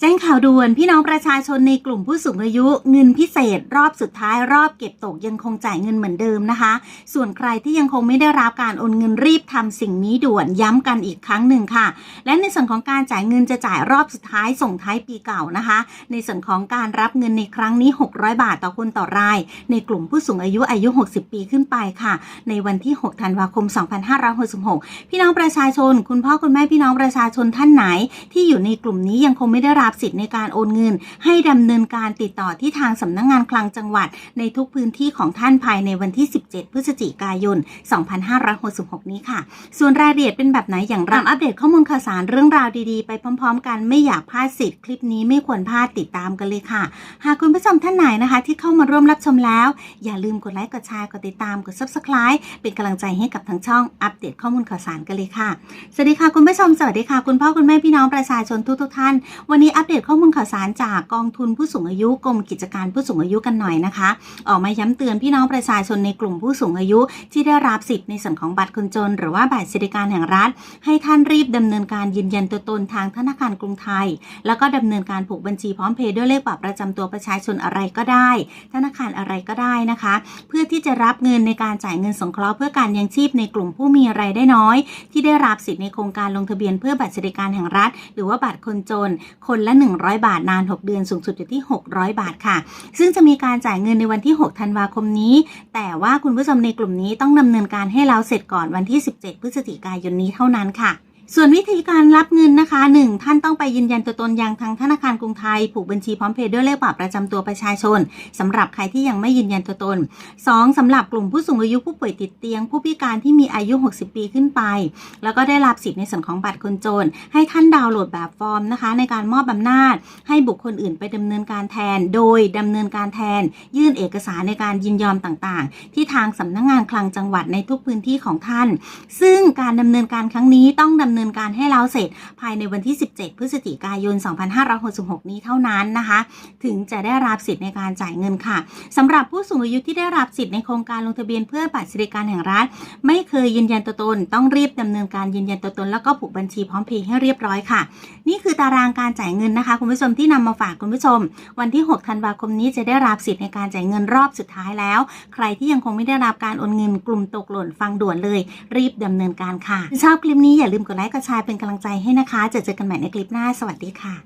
แจ้งข่าวด่วนพี่น้องประชาชนในกลุ่มผู้สูงอายุเงินพิเศษ รอบสุดท้ายรอบเก็บตกยังคงจ่ายเงินเหมือนเดิมนะคะ ส่วนใครที่ยังคงไม่ได้รับการโอนเงินรีบทำสิ่งนี้ด่วนย้ำกันอีกครั้งหนึ่งค่ะ และในส่วนของการจ่ายเงินจะจ่ายรอบสุดท้ายส่งท้ายปีเก่านะคะ ในส่วนของการรับเงินในครั้งนี้ 600 บาทต่อคนต่อราย ในกลุ่มผู้สูงอายุอายุ 60 ปีขึ้นไปค่ะ ในวันที่ 6 ธันวาคม 2566 พี่น้องประชาชน คุณพ่อคุณแม่พี่น้องประชาชนท่านไหน ที่อยู่ในกลุ่มนี้ยังคงไม่ได้รับสิทธิ์ในการโอนเงิน ให้ดำเนินการติดต่อที่ทางสำนักงานคลังจังหวัด ในทุกพื้นที่ของท่านภายในวันที่ 17 พฤศจิกายน 2566 นี้ค่ะ ส่วนรายละเอียดเป็นแบบไหนอย่างไรอัปเดตข้อมูลข่าวสารเรื่องราวดีๆ ไปพร้อม ๆ กันไม่อยากพลาดสิทธิ์คลิปนี้ไม่ควรพลาดติดตามกันเลยค่ะ หากคุณผู้ชมท่านไหนนะคะ ที่เข้ามาร่วมรับชมแล้ว อย่าลืมกดไลค์กดแชร์กดติดตามกด subscribe เป็นกำลังใจให้กับทางช่องอัปเดตข้อมูลข่าวสารกันเลยค่ะสวัสดีค่ะคุณผู้ชมสวัสดีค่ะ คุณพ่อคุณแม่พี่น้องประชาชนทุกๆท่าน วันนี้อัปเดตข้อมูลข่าวสารจากกองทุนผู้สูงอายุกรมกิจการผู้สูงอายุกันหน่อยนะคะ ออกมาย้ำเตือนพี่น้องประชาชนในกลุ่มผู้สูงอายุที่ได้รับสิทธิ์ในส่วนของบัตรคนจน หรือว่าบัตรสวัสดิการแห่งรัฐ ให้ท่านรีบดำเนินการยืนยันตัวตนทางธนาคารกรุงไทย แล้วก็ดำเนินการผูกบัญชีพร้อมเพย์ด้วยเลขบัตรประจำตัวประชาชนอะไรก็ได้ ธนาคารอะไรก็ได้นะคะ เพื่อที่จะรับเงินในการจ่ายเงินสงเคราะห์เพื่อการยังชีพในกลุ่มผู้มีรายได้น้อย ที่ได้รับสิทธิ์ในโครงการลงทะเบียนเพื่อบัตรสวัสดิการแห่งรัฐ หรือว่าบัตรคนจน คนละ 100 บาทนาน 6 เดือนสูงสุดอยู่ที่ 600 บาทค่ะ ซึ่งจะมีการจ่ายเงินในวันที่ 6 ธันวาคมนี้ แต่ว่าคุณผู้ชมในกลุ่มนี้ต้องดำเนินการให้เราเสร็จก่อนวันที่ 17 พฤศจิกายนนี้เท่านั้นค่ะ ส่วนวิธีการรับเงินนะคะ 1. ท่านต้องไปยืนยันตัวตนยังทางธนาคารกรุงไทย ผูกบัญชีพร้อมเพย์ด้วยเลขบัตรประจำตัวประชาชนสำหรับใครที่ยังไม่ยืนยันตัวตน 2. สำหรับกลุ่มผู้สูงอายุผู้ป่วยติดเตียง ผู้พิการที่มีอายุ 60 ปีขึ้นไป แล้วก็ได้รับสิทธิ์ในส่วนของบัตรคนจน ให้ท่านดาวน์โหลดแบบฟอร์มนะคะ ในการมอบอำนาจ ให้บุคคลอื่นไปดำเนินการแทน โดยดำเนินการแทน ยื่นเอกสารในการยินยอมต่างๆ ที่ทางสำนักงานคลังจังหวัดในทุกพื้นที่ของท่าน ซึ่งการดำเนินการครั้งนี้ต้องดำเนินเนินการให้แล้วเสร็จภายในวันที่ 17 พฤศจิกายน 2566 นี้เท่านั้นนะคะ ถึงจะได้รับสิทธิ์ในการจ่ายเงินค่ะสำหรับผู้สูงอายุที่ได้รับสิทธิ์ในโครงการลงทะเบียนเพื่อบัตรสวัสดิการแห่งรัฐ ไม่เคยยืนยันตัวตน ต้องรีบดำเนินการยืนยันตัวตน แล้วก็ผูกบัญชีพร้อมเพย์ให้เรียบร้อยค่ะ นี่คือตารางการจ่ายเงินนะคะ คุณผู้ชมที่นำมาฝากคุณผู้ชม วันที่ 6 ธันวาคมนี้จะได้รับสิทธิ์ในการจ่ายเงินรอบสุดท้ายแล้ว ใครที่ยังคงไม่ได้รับการโอนเงินกลุ่มตกหล่นฟังด่วนเลย รีบดำเนินการค่ะชอบคลิปนี้อย่าลืมกดไลค์กดแชร์เป็นกำลังใจให้นะคะ เจอเจอกันใหม่ในคลิปหน้า สวัสดีค่ะ